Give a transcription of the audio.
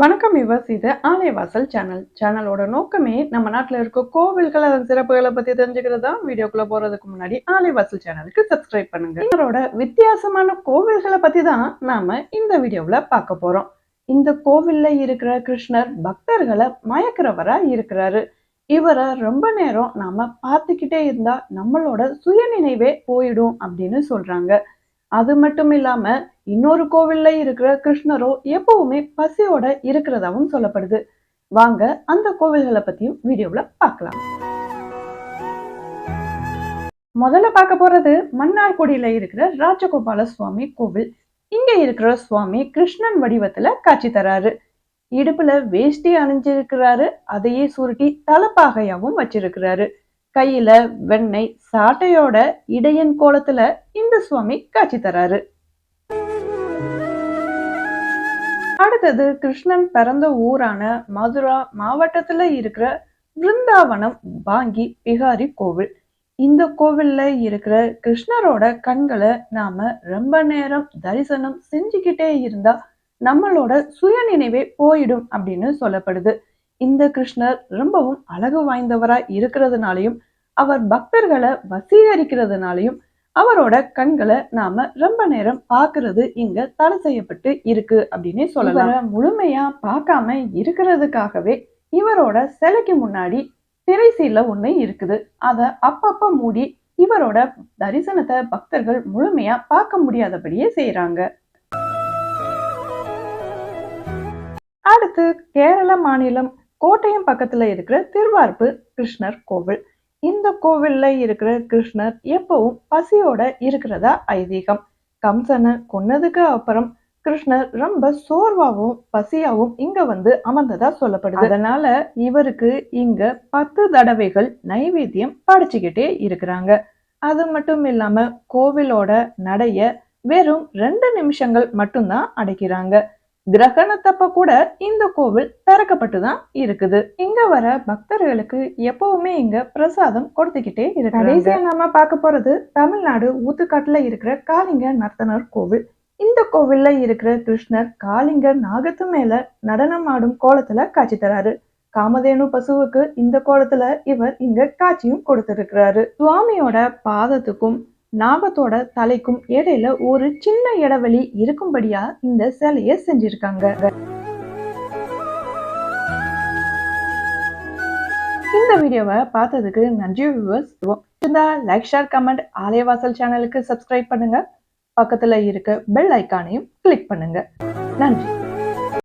வணக்கம் இவஸ் இது ஆலயவாசல் சேனல். சேனலோட நோக்கமே நம்ம நாட்டில் இருக்க கோவில்கள் அதன் சிறப்புகளை பற்றி தெரிஞ்சுக்கிறது? தான் வீடியோக்குள்ளே போகிறதுக்கு முன்னாடி ஆலயவாசல் சேனலுக்கு சப்ஸ்கிரைப் பண்ணுங்க. இவரோட வித்தியாசமான கோவில்களை பற்றி தான் நாம இந்த வீடியோவில் பார்க்க போகிறோம் இந்த கோவில்ல இருக்கிற கிருஷ்ணர் பக்தர்களை மயக்கிறவராக இருக்கிறாரு. இவரை ரொம்ப நேரம் நாம் பார்த்துக்கிட்டே இருந்தால் நம்மளோட சுயநினைவே போயிடும் அப்படின்னு சொல்கிறாங்க அது மட்டும் இல்லாம இன்னொரு கோவில்ல இருக்கிற கிருஷ்ணரோ எப்பவுமே பசியோட இருக்கிறதாவும் சொல்லப்படுது. வாங்க அந்த கோவில்களை பத்தியும் வீடியோல பார்க்கலாம். முதல்ல பார்க்க போறது மன்னார்குடியில இருக்கிற ராஜகோபால சுவாமி கோவில். இங்க இருக்கிற சுவாமி கிருஷ்ணன் வடிவத்துல காட்சி தராரு. இடுப்புல வேஷ்டி அணிஞ்சிருக்கிறாரு. அதையே சுருட்டி தலப்பாகையாவும் வச்சிருக்கிறாரு. கையில வெண்ணெய் சாட்டையோட இடையன் கோலத்துல இந்த சுவாமி காட்சி தராரு. அடுத்தது கிருஷ்ணன் பிறந்த ஊரான மதுரா மாவட்டத்துல இருக்கிற பிருந்தாவனம் பாங்கி பிகாரி கோவில். இந்த கோவில்ல இருக்கிற கிருஷ்ணரோட கண்களை நாம ரொம்ப நேரம் தரிசனம் செஞ்சுக்கிட்டே இருந்தா நம்மளோட சுயநினைவே போயிடும் அப்படின்னு சொல்லப்படுது. இந்த கிருஷ்ணர் ரொம்பவும் அழகு வாய்ந்தவரா இருக்கிறதுனாலையும் அவர் பக்தர்களை வசீகரிக்கிறதுனாலையும் அவரோட கண்களை நாம ரொம்ப நேரம் பாக்குறது இங்க தடை செய்யப்பட்டு இருக்கு அப்படின்னு சொல்லலாம். முழுமையா பார்க்காம இருக்கிறதுக்காகவே இவரோட சிலைக்கு முன்னாடி திரைசீல ஒண்ணு இருக்குது. அத அப்பப்ப மூடி இவரோட தரிசனத்தை பக்தர்கள் முழுமையா பார்க்க முடியாதபடியே செய்யறாங்க அடுத்து கேரள மாநிலம் கோட்டையம் பக்கத்துல இருக்கிற திருவார்ப்பு கிருஷ்ணர் கோவில். இந்த கோவில்ல இருக்கிற கிருஷ்ணர் எப்பவும் பசியோட இருக்கிறதா ஐதீகம். கம்சனை கொன்னதுக்கு அப்புறம் கிருஷ்ணர் ரொம்ப சோர்வாகவும் பசியாவும் இங்க வந்து அமர்ந்ததா சொல்லப்படுது. அதனால இவருக்கு இங்க பத்து தடவைகள் நைவேத்தியம் படைச்சுக்கிட்டே இருக்கிறாங்க. அது மட்டும் இல்லாம கோவிலோட நடைய வெறும் ரெண்டு நிமிஷங்கள் மட்டும்தான் அடைக்கிறாங்க. கிரகணத்தப்ப கூட இந்த கோவில் திறக்கப்பட்டு தான் இருக்குது. இங்க வர பக்தர்களுக்கு எப்பவுமே இங்க பிரசாதம் கொடுத்துக்கிட்டே இருக்கு கடைசியா நாம பார்க்க போறது தமிழ்நாடு ஊத்துக்காட்டுல இருக்கிற காளிங்க நர்த்தனர் கோவில். இந்த கோவில்ல இருக்கிற கிருஷ்ணர் காளிங்க நாகத்து மேல நடனம் ஆடும் கோலத்துல காட்சி தராரு. காமதேனு பசுவுக்கு இந்த கோலத்துல இவர் இங்க காட்சியும் கொடுத்திருக்கிறாரு. சுவாமியோட பாதத்துக்கும் நாகத்தோட தலைக்கும் இடையில ஒரு சின்ன இடைவெளி இருக்கும்படியா இந்த சிலைய செஞ்சிருக்காங்க. இந்த வீடியோவை பார்த்ததுக்கு நன்றி வியூவர்ஸ் இருந்தா லைக் ஷேர் கமெண்ட் ஆலயவாசல் சேனலுக்கு சப்ஸ்கிரைப் பண்ணுங்க. பக்கத்துல இருக்க பெல் ஐக்கானையும் கிளிக் பண்ணுங்க. நன்றி.